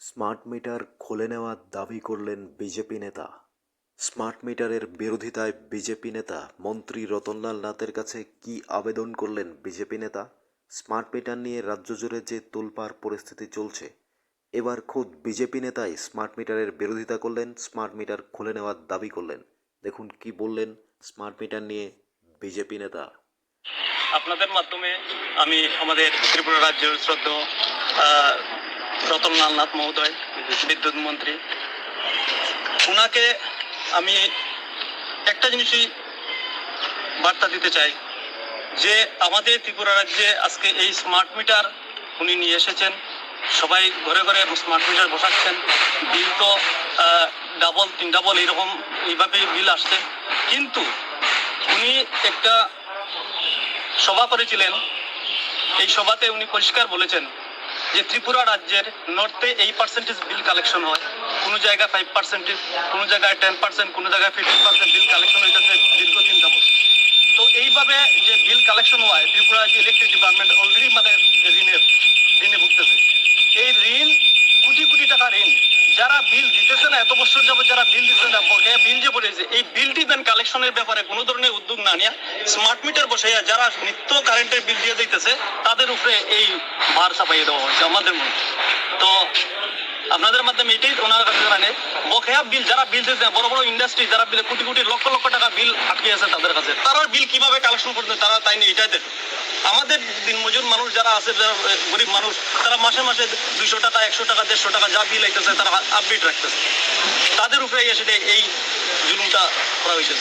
Smart meter খুলে নেওয়ার দাবি করলেন বিজেপি নেতা। স্মার্ট মিটারের বিরোধিতায় বিজেপি নেতা মন্ত্রী রতনলাল নাথের কাছে কি আবেদন করলেন বিজেপি নেতা? স্মার্ট মিটার নিয়ে রাজ্য জুড়ে যে তোলপাড় পরিস্থিতি চলছে, এবার খোদ বিজেপি নেতাই স্মার্ট মিটারের বিরোধিতা করলেন, স্মার্ট মিটার খুলে নেওয়ার দাবি করলেন। দেখুন কি বললেন স্মার্ট মিটার নিয়ে বিজেপি নেতা। আপনাদের মাধ্যমে আমি আমাদের ত্রিপুরা রাজ্যের শ্রদ্ধ রতনলাল নাথ মহোদয়, বিদ্যুৎ মন্ত্রী। ওনাকে আমি একটা জিনিসই বার্তা দিতে চাই, যে আমাদের ত্রিপুরা রাজ্যে আজকে এই স্মার্ট মিটার উনি নিয়ে এসেছেন। সবাই ঘরে ঘরে স্মার্ট মিটার বসাচ্ছেন। বিল তো ডাবল তিন ডাবল এইরকম, এইভাবেই বিল আসছে। কিন্তু উনি একটা সভা করেছিলেন। এই সভাতে উনি পরিষ্কার বলেছেন যে ত্রিপুরা রাজ্যের নর্থে এই পার্সেন্টেজ বিল কালেকশন হয়, কোনো জায়গায় ফাইভ পার্সেন্টেজ কোনো জায়গায় টেন পার্সেন্ট কোনো জায়গায় ফিফটিন পার্সেন্ট বিল কালেকশন হইতেছে দীর্ঘদিন যাবত তো এইভাবে যে বিল কালেকশন হয়, ত্রিপুরা যে ইলেকট্রিক ডিপার্টমেন্ট অলরেডি মানে ঋণের ঋণে ভুগতেছে এই ঋণ কোটি কোটি টাকা ঋণ যারা বিল দিতেছে না এত বছর যাবত যারা বিল দিতেছে না বিল যে পড়েছে এই বিলটি দেন কালেকশনের ব্যাপারে কোনো ধরনের উদ্যোগ না নিয়ে স্মার্ট মিটার বসাইয়া যারা নিত্য কারেন্টের বিল দিয়ে দিতেছে তাদের উপরে এই ভার চাপাইয়ে দেওয়া হয়েছে আমাদের মনে তো আপনাদের মাধ্যমে এটাই ওনার কাছে মানে বকেয়া বিল, যারা বিল দিতে বড় বড় ইন্ডাস্ট্রি যারা বিল কোটি কোটি লক্ষ লক্ষ টাকা বিল আটকে আছে তাদের কাছে। তারা বিল কীভাবে কালেকশন করতে তারা তাই নিয়ে এটাই আমাদের দিনমজুর মানুষ যারা আছে, যারা গরিব মানুষ, তারা মাসে মাসে দুইশো টাকা, একশো টাকা, দেড়শো টাকা যা বিল আইতেছে, তারা আপডেট রাখতেছে। তাদের উপরে এসে এই জুলুমটা করা হয়েছে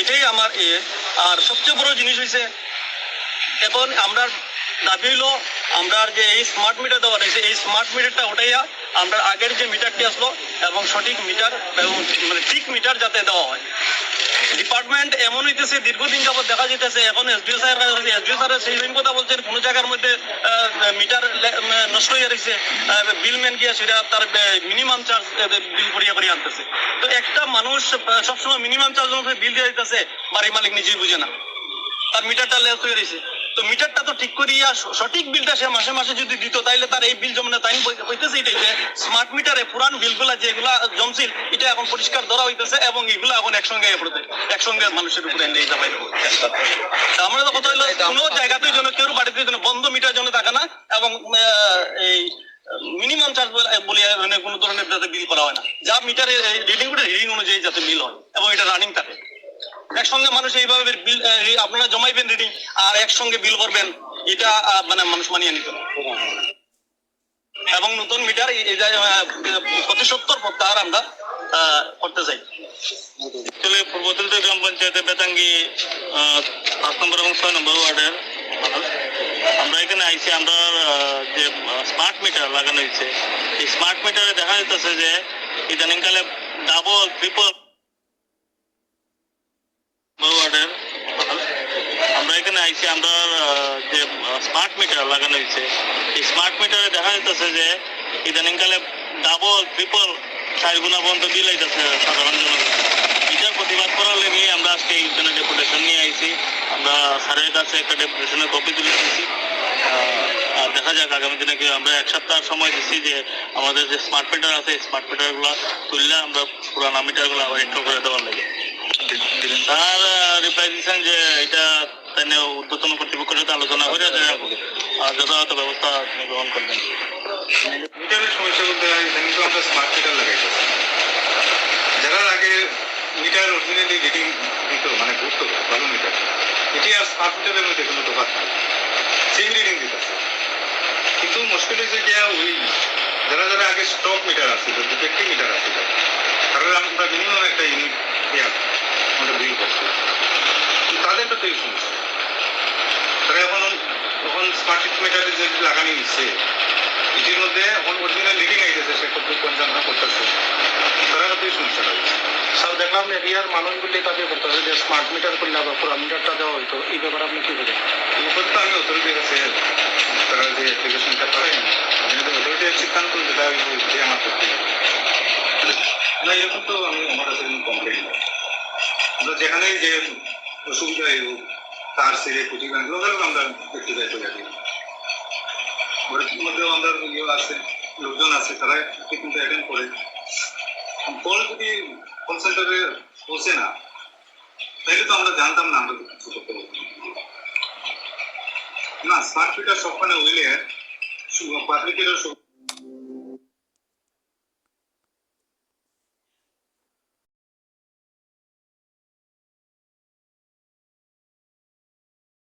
এটাই আমার এ। আর সবচেয়ে বড় জিনিস হয়েছে এখন আমরা দাবি হইল, আমরা যে এই স্মার্ট মিটার দেওয়া রয়েছে, এই স্মার্ট মিটারটা ওটাইয়া আমরা আগের যে মিটারটি আসলো, এবং সঠিক মিটার এবং মানে ঠিক মিটার যাতে দেওয়া হয়। ডিপার্টমেন্ট এমন হইতেছে, দীর্ঘদিন যাবত দেখা যেতেছে এখন এসডিও স্যার এসডিও স্যার সেই দিন কথা বলছেন, কোনো জায়গার মধ্যে মিটার নষ্ট হয়ে রয়েছে বিলম্যান গিয়া সেটা তার মিনিমাম চার্জ বিল করিয়া করিয়া আনতেছে। তো একটা মানুষ সবসময় মিনিমাম চার্জ বিল দিয়ে দিতেছে বাড়ি মালিক নিজেই বুঝে না। তার মিটারটা লেস হয়ে রয়েছে তো মিটারটা তো ঠিক করিয়া সঠিক বিলটা সে মাসে মাসে যদি দিত তাইলে তার এই বিল জমা না তাই হইতেছে এটাই যে স্মার্ট মিটারে পুরান বিলগুলা যেগুলা জমছিল এটা এখন পরিষ্কার ধরা হইতেছে এবং এগুলো এখন একসঙ্গে একসঙ্গে মানুষের উপরে এনে আমরা তো কথা হইল কোনো জায়গাতেই যেন কেউ বাড়িতে যেন বন্ধ মিটার যেন থাকে না এবং এই মিনিমাম চার্জ বলে মানে কোনো ধরনের যাতে বিল করা হয় না। যা মিটারের রিডিং রিডিং অনুযায়ী যাতে বিল হয় এবং এটা রানিং থাকে। একসঙ্গে মানুষ এইভাবে আপনারা জমাইবেন রিডিং আর একসঙ্গে বিল করবেন এটা মানে মানুষ মানিয়ে নিত এবং নতুন মিটার প্রতি সত্তর প্রত্যাহার আমরা করতে চাই। পূর্বতলিত গ্রাম পঞ্চায়েতের বেতাঙ্গি পাঁচ নম্বর এবং ছয় নম্বর ওয়ার্ডের আমরা এখানে আইছি, আমরা যে স্মার্ট মিটার লাগানো হয়েছে, এই স্মার্ট মিটারে দেখা যাইতেছে যে, ইদানিংকালে ডাবল ট্রিপল ওয়ার্ডের মানুষ এখানে আমরা যে স্মার্ট মিটার লাগানো হয়েছে, এই স্মার্ট মিটারে দেখা যাইতেছে যে ইদানিংকালে ডাবল ট্রিপল চার গুণা পর্যন্ত বিল আইতেছে সাধারণ জনগণ। এটার প্রতিবাদ করার লেগে আমরা আজকে এই জন্য ডেপুটেশন নিয়ে আইছি। আমরা স্যারের কাছে একটা ডেপুটেশনের কপি তুলে দিয়েছি। আর দেখা যাক, আগামী দিনে কি আমরা এক সপ্তাহ সময় দিচ্ছি যে, আমাদের যে স্মার্ট মিটার আছে স্মার্ট মিটারগুলো তুললে আমরা পুরানা মিটারগুলো আবার ইনস্টল করে দেওয়ার লাগে। তার রিপ্লাই দিচ্ছেন যে, এটা তাই কর্তৃপক্ষের সাথে আলোচনা করে যথাযথ ব্যবস্থা গ্রহণ করবেন। মিটারের সমস্যা বলতে হয় তো আমরা স্মার্ট মিটার লাগাইছি। যারা আগে মিটার অরিজিনালি রিডিং দিত মানে ঘুরতো, ভালো মিটার এটি আর স্মার্ট মিটারের মধ্যে কোনো তফাৎ সেম রিডিং দিতেছে। কিন্তু মুশকিল হয়েছে যে ওই যারা যারা আগে স্টক মিটার আসছিল ডিফেক্টিভ মিটার আসছিল তারা আমরা মিনিমাম একটা ইউনিট দেওয়া আমরা বিল করছি। তাদের তো এই সমস্যা স্মার্ট মিটারে যে লাগানি নিচ্ছে এটির মধ্যে অরিজিনাল লিডিং আইতেছে সে খুব কনজামশন করতেছে। তারা এই সমস্যাটা হচ্ছে স্যার, দেখলাম এরিয়ার মানুষগুলি দাবি করতেছে যে স্মার্ট মিটার করলে আবার পুরো মিটারটা দেওয়া হইতো। এই ব্যাপারে আপনি কি বলেন? এই তো আমি অথরিটির কাছে তারা যে অ্যাপ্লিকেশনটা করেন আমি যদি অথরিটির সিদ্ধান্ত আমার করতে না, এরকম তো আমি আমার কাছে কোনো কমপ্লেন নেই। যেখানে যে অসুবিধা হোক তার সেরে কুচি গান আমরা ব্যক্তিগত চলে যাই ওর মধ্যেও আমাদের ইয়ে আছে, লোকজন আছে, তারা ঠিক মতো অ্যাটেন্ড করে কল যদি কল সেন্টারে পৌঁছে না, তাহলে তো আমরা জানতাম না আমরা কিছু করতে না স্মার্ট মিটার সবখানে হইলে পাবলিকেরও